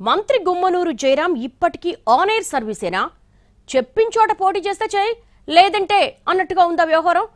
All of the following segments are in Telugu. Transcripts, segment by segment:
మంత్రి గుమ్మనూరు జయరాం ఇప్పటికీ ఆన్ ఎయిర్ సర్వీసేనా? చెప్పించోట పోటీ చేస్తే చేయి. లేదంటే అన్నట్టుగా ఉందా వ్యవహారం?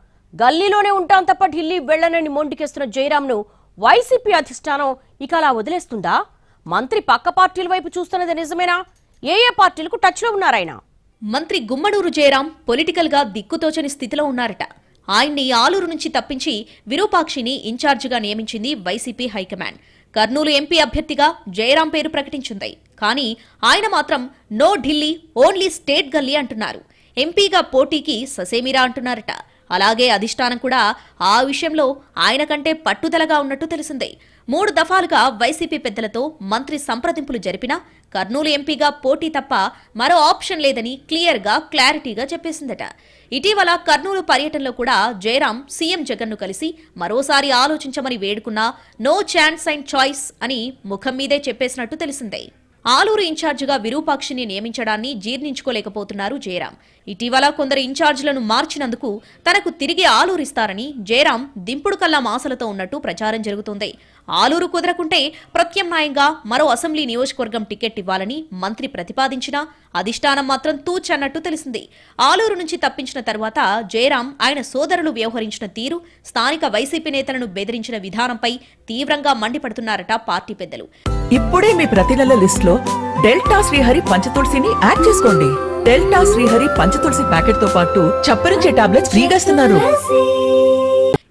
గల్లీలోనే ఉంటాం తప్ప ఢిల్లీ వెళ్ళనని మొండికేస్తున్న జయరాంను వైసీపీ అధిష్టానం ఇక అలా వదిలేస్తుందా? మంత్రి పక్క పార్టీల వైపు చూస్తున్నది నిజమేనా? ఏ ఏ పార్టీలకు టచ్లో ఉన్నారాయన? మంత్రి గుమ్మడూరు జయరాం పొలిటికల్గా దిక్కుతోచని స్థితిలో ఉన్నారట. ఆయన్ని ఆలూరు నుంచి తప్పించి విరూపాక్షిని ఇన్ఛార్జిగా నియమించింది వైసీపీ హైకమాండ్. కర్నూలు ఎంపీ అభ్యర్థిగా జయరాం పేరు ప్రకటించింది. కానీ ఆయన మాత్రం no Delhi only state gali అంటున్నారు. ఎంపీగా పోటీకి ససేమిరా అంటున్నారట. అలాగే అధిష్టానం కూడా ఆ విషయంలో ఆయన కంటే పట్టుదలగా ఉన్నట్టు తెలిసిందే. మూడు దఫాలుగా వైసీపీ పెద్దలతో మంత్రి సంప్రదింపులు జరిపినా కర్నూలు ఎంపీగా పోటీ తప్ప మరో ఆప్షన్ లేదని క్లియర్గా క్లారిటీగా చెప్పేసిందట. ఇటీవల కర్నూలు పర్యటనలో కూడా జయరాం సీఎం జగన్ను కలిసి మరోసారి ఆలోచించమని వేడుకున్నా నో ఛాన్స్ అండ్ చాయిస్ అని ముఖం మీదే చెప్పేసినట్టు తెలిసిందే. ఆలూరు ఇన్ఛార్జిగా విరూపాక్షిని నియమించడాన్ని జీర్ణించుకోలేకపోతున్నారు జయరాం. ఇటీవల కొందరు ఇన్ఛార్జీలను మార్చినందుకు తనకు తిరిగి ఆలూరిస్తారని జయరాం దింపుడు కల్లా మాసలతో ఉన్నట్టు ప్రచారం జరుగుతోంది. ఆలూరు కుదరకుంటే ప్రత్యామ్నాయంగా మరో అసెంబ్లీ నియోజకవర్గం టికెట్ ఇవ్వాలని మంత్రి ప్రతిపాదించినా అధిష్టానం మాత్రం తూచన్నట్టు తెలిసింది. ఆలూరు నుంచి తప్పించిన తర్వాత జయరాం ఆయన సోదరులు వ్యవహరించిన తీరు స్థానిక వైసీపీ నేతలను బెదిరించిన విధానంపై తీవ్రంగా మండిపడుతున్నారట పార్టీ పెద్దలు. ఇప్పుడే మీ ప్రతి నెల లిస్ట్లో డెల్టా శ్రీహరి పంచతులసిని యాడ్ చేసుకోండి. డెల్టా శ్రీహరి పంచతులసి ప్యాకెట్తో పాటు చప్పరించే టాబ్లెట్స్ ఫ్రీగా ఇస్తున్నారు.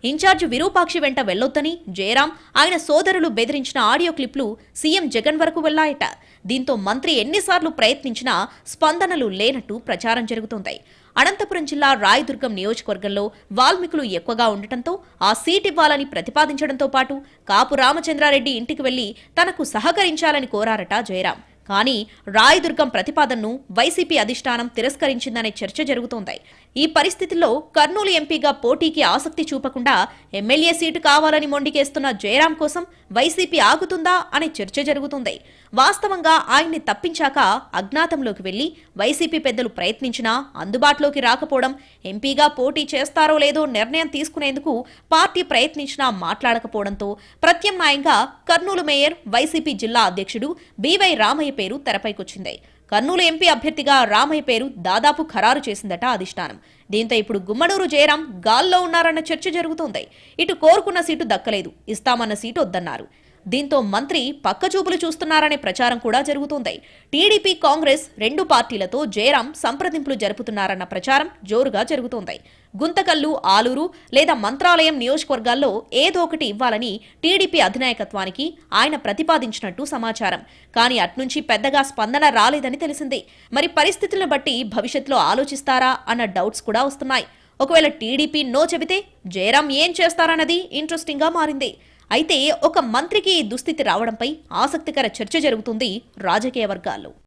ఇన్ఛార్జ్ విరూపాక్షి వెంట వెళ్ళొద్దని జయరాం ఆయన సోదరులు బెదిరించిన ఆడియో క్లిప్లు సీఎం జగన్ వరకు వెళ్ళాయట. దీంతో మంత్రి ఎన్నిసార్లు ప్రయత్నించినా స్పందనలు లేనట్టు ప్రచారం జరుగుతోంది. అనంతపురం జిల్లా రాయదుర్గం నియోజకవర్గంలో వాల్మీకులు ఎక్కువగా ఉండటంతో ఆ సీట్ ఇవ్వాలని ప్రతిపాదించడంతో పాటు కాపు రామచంద్రారెడ్డి ఇంటికి వెళ్ళి తనకు సహకరించాలని కోరారట జయరాం. కానీ రాయదుర్గం ప్రతిపాదనను వైసీపీ అధిష్టానం తిరస్కరించిందనే చర్చ జరుగుతోంది. ఈ పరిస్థితుల్లో కర్నూలు ఎంపీగా పోటీకి ఆసక్తి చూపకుండా ఎమ్మెల్యే సీటు కావాలని మొండికేస్తున్న జయరాం కోసం వైసీపీ ఆగుతుందా అనే చర్చ జరుగుతుంది. వాస్తవంగా ఆయన్ని తప్పించాక అజ్ఞాతంలోకి వెళ్ళి వైసీపీ పెద్దలు ప్రయత్నించినా అందుబాటులోకి రాకపోవడం ఎంపీగా పోటీ చేస్తారో లేదో నిర్ణయం తీసుకునేందుకు పార్టీ ప్రయత్నించినా మాట్లాడకపోవడంతో ప్రత్యామ్నాయంగా కర్నూలు మేయర్ వైసీపీ జిల్లా అధ్యక్షుడు బీవై రామయ్య పేరు తెరపైకొచ్చింది. కర్నూలు ఎంపీ అభ్యర్థిగా రామయ్య పేరు దాదాపు ఖరారు చేసిందట అధిష్టానం. దీంతో ఇప్పుడు గుమ్మడూరు జయరాం గాల్లో ఉన్నారన్న చర్చ జరుగుతోంది. ఇటు కోరుకున్న సీటు దక్కలేదు. ఇస్తామన్న సీటు వద్దన్నారు. దీంతో మంత్రి పక్కచూపులు చూస్తున్నారనే ప్రచారం కూడా జరుగుతోంది. టీడీపీ కాంగ్రెస్ రెండు పార్టీలతో జయరాం సంప్రదింపులు జరుపుతున్నారన్న ప్రచారం జోరుగా జరుగుతోంది. గుంతకల్లు ఆలూరు లేదా మంత్రాలయం నియోజకవర్గాల్లో ఏదో ఒకటి ఇవ్వాలని టీడీపీ అధినాయకత్వానికి ఆయన ప్రతిపాదించినట్టు సమాచారం. కానీ అట్నుంచి పెద్దగా స్పందన రాలేదని తెలిసింది. మరి పరిస్థితులను బట్టి భవిష్యత్తులో ఆలోచిస్తారా అన్న డౌట్స్ కూడా వస్తున్నాయి. ఒకవేళ టీడీపీ నో చెబితే జయరాం ఏం చేస్తారన్నది ఇంట్రెస్టింగ్గా మారింది. అయితే ఒక మంత్రికి దుస్థితి రావడంపై ఆసక్తికర చర్చ జరుగుతుంది రాజకీయ వర్గాల్లో.